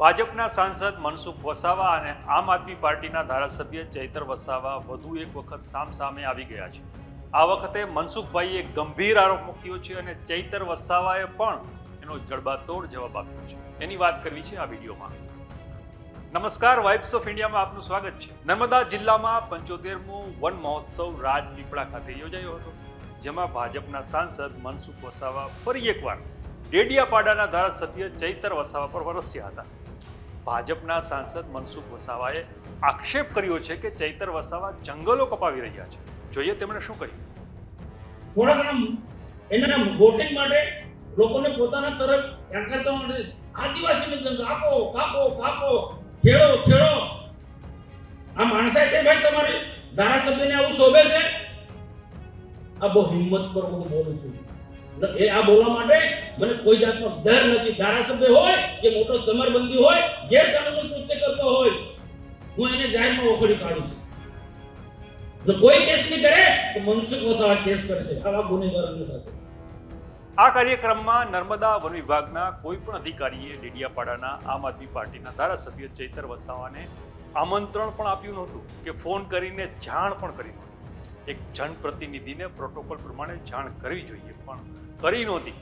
ભાજપના સાંસદ મનસુખ વસાવા અને આમ આદમી પાર્ટીના ધારાસભ્ય ચૈતર વસાવા વધુ એક વખત સામસામે આવી ગયા છે. આ વખતે મનસુખભાઈએ ગંભીર આરોપ મૂક્યો છે અને ચૈતર વસાવાએ પણ એનો જડબાતોડ જવાબ આપ્યો છે. એની વાત કરવી છે આ વિડીયોમાં. નમસ્કાર, વાઇબ્સ ઓફ ઇન્ડિયામાં આપનું સ્વાગત છે. નર્મદા જિલ્લામાં પંચોતેરમો વન મહોત્સવ રાજપીપળા ખાતે યોજાયો હતો, જેમાં ભાજપના સાંસદ મનસુખ વસાવા ફરી એકવાર ડેડિયાપાડાના ધારાસભ્ય ચૈતર વસાવા પર વરસ્યા હતા. ભાજપના સાંસદ મનસુખ વસાવાએ આક્ષેપ કર્યો છે કે ચૈતર વસાવા જંગલો કપાવી રહ્યા છે. જોઈએ તેમણે શું કહ્યું થોડા ઘણા એના વોટિંગ માટે લોકોને પોતાના તરફ આકર્ષવા માટે આદિવાસીને જંગલ આપો, કાપો કાપો, ખેડો ખેડો. આ માણસા છે ભાઈ તમારી ધારાસભ્યને આવું શોભે છે? આ બહુ હિંમત પર હું બોલું છું. એ આ બોલવા માટે મને કોઈ જાતનો ડર નથી. ધારાસભ્ય હોય કે મોટો સમરબંધી હોય, ગેરકાનૂની કૃત્ય કરતો હોય, હું એને જાહેરમાં ઓખડી કાઢું છું. કોઈ કેસ નહીં કરે, તો મનસુખ વસાવા કેસ કરશે. આવા ગુનેગારોની સાથે. આ કાર્યક્રમમાં નર્મદા વન વિભાગના કોઈ પણ અધિકારીએ ડેડિયાપાડાના આમ આદમી પાર્ટીના ધારાસભ્ય ચૈતર વસાવાને આમંત્રણ પણ આપ્યું નહોતું કે ફોન કરીને જાણ પણ કરી નહોતી. એક જનપ્રતિનિધિને પ્રોટોકોલ પ્રમાણે જાણ કરવી જોઈએ, પણ કરી નહોતી.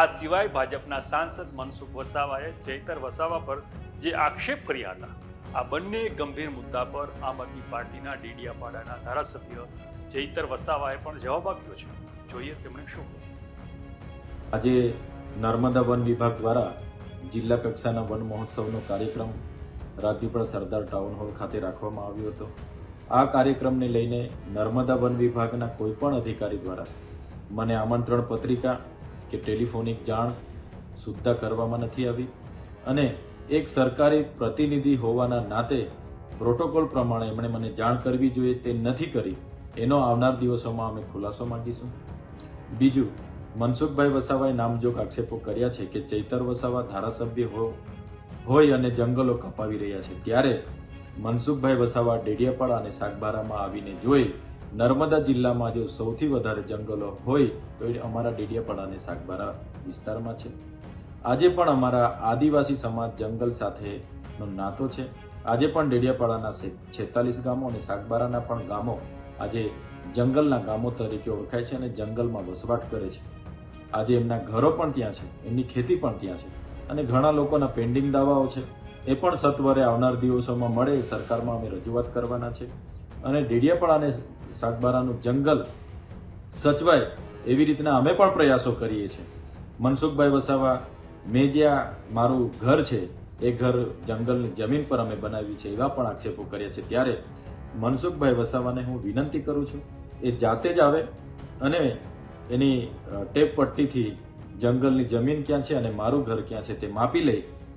આ સિવાય ભાજપના સાંસદ મનસુખ વસાવાએ ચૈતર વસાવા પર જે આક્ષેપ કર્યા હતા, આ બંને ગંભીર મુદ્દા પર આમ આદમી પાર્ટીના ડીડીયાપાડાના ધારાસભ્ય ચૈતર વસાવાએ પણ જવાબ આપ્યો છે. જોઈએ તેમણે શું આજે નર્મદા વન વિભાગ દ્વારા જિલ્લા કક્ષાના વન મહોત્સવનો કાર્યક્રમ રાજપીપળા સરદાર ટાઉન હોલ ખાતે રાખવામાં આવ્યો હતો. આ કાર્યક્રમને લઈને નર્મદા વન વિભાગના કોઈપણ અધિકારી દ્વારા મને આમંત્રણ પત્રિકા કે ટેલિફોનિક જાણ સુદ્ધા કરવામાં નથી આવી અને એક સરકારી પ્રતિનિધિ હોવાના નાતે પ્રોટોકોલ પ્રમાણે એમણે મને જાણ કરવી જોઈએ તે નથી કરી. એનો આવનાર દિવસોમાં અમે ખુલાસો માંગીશું. બીજું, મનસુખભાઈ વસાવાએ નામજોગ આક્ષેપો કર્યા છે કે ચૈતર વસાવા ધારાસભ્ય હો, હોય અને જંગલો કપાવી રહ્યા છે. ત્યારે મનસુખભાઈ વસાવા ડેડિયાપાડા અને સાગબારામાં આવીને જોઈ નર્મદા જિલ્લામાં જો સૌથી વધારે જંગલો હોય, તો એ અમારા ડેડિયાપાડા સાગબારા વિસ્તારમાં છે. આજે પણ અમારા આદિવાસી સમાજ જંગલ સાથેનો નાતો છે. આજે પણ ડેડિયાપાડાના છેતાલીસ ગામો અને સાગબારાના પણ ગામો આજે જંગલના ગામો તરીકે ઓળખાય છે અને જંગલમાં વસવાટ કરે છે. આજે એમના ઘરો પણ ત્યાં છે, એમની ખેતી પણ ત્યાં છે અને ઘણા લોકોના પેન્ડિંગ દાવાઓ છે. એ પણ સત્વરે આવનાર દિવસોમાં મળે સરકારમાં અમે રજૂઆત કરવાના છે. અને ડેડિયાપાડા અને સાગબારાનું જંગલ સચવાય એવી રીતના અમે પણ પ્રયાસો કરીએ છીએ. મનસુખભાઈ વસાવા, મેં જ્યાં મારું ઘર છે, એ ઘર જંગલની જમીન પર અમે બનાવી છે એવા પણ આક્ષેપો કર્યા છે. ત્યારે મનસુખભાઈ વસાવાને હું વિનંતી કરું છું, એ જાતે જ આવે અને એની ટેપ પટ્ટીથી જંગલની જમીન ક્યાં છે અને મારું ઘર ક્યાં છે તે માપી લે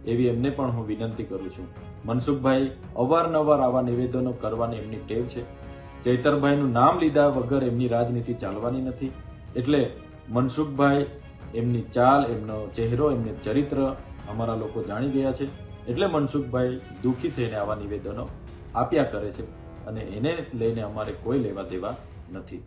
એવી એમને પણ હું વિનંતી કરું છું. મનસુખભાઈ અવારનવાર આવા નિવેદનો કરવાની એમની ટેવ છે. ચૈતરભાઈનું નામ લીધા વગર એમની રાજનીતિ ચાલવાની નથી. એટલે મનસુખભાઈ એમની ચાલ, એમનો ચહેરો, એમને ચરિત્ર અમારા લોકો જાણી ગયા છે. એટલે મનસુખભાઈ દુઃખી થઈને આવા નિવેદનો આપ્યા કરે છે અને એને લઈને અમારે કોઈ લેવા દેવા નથી.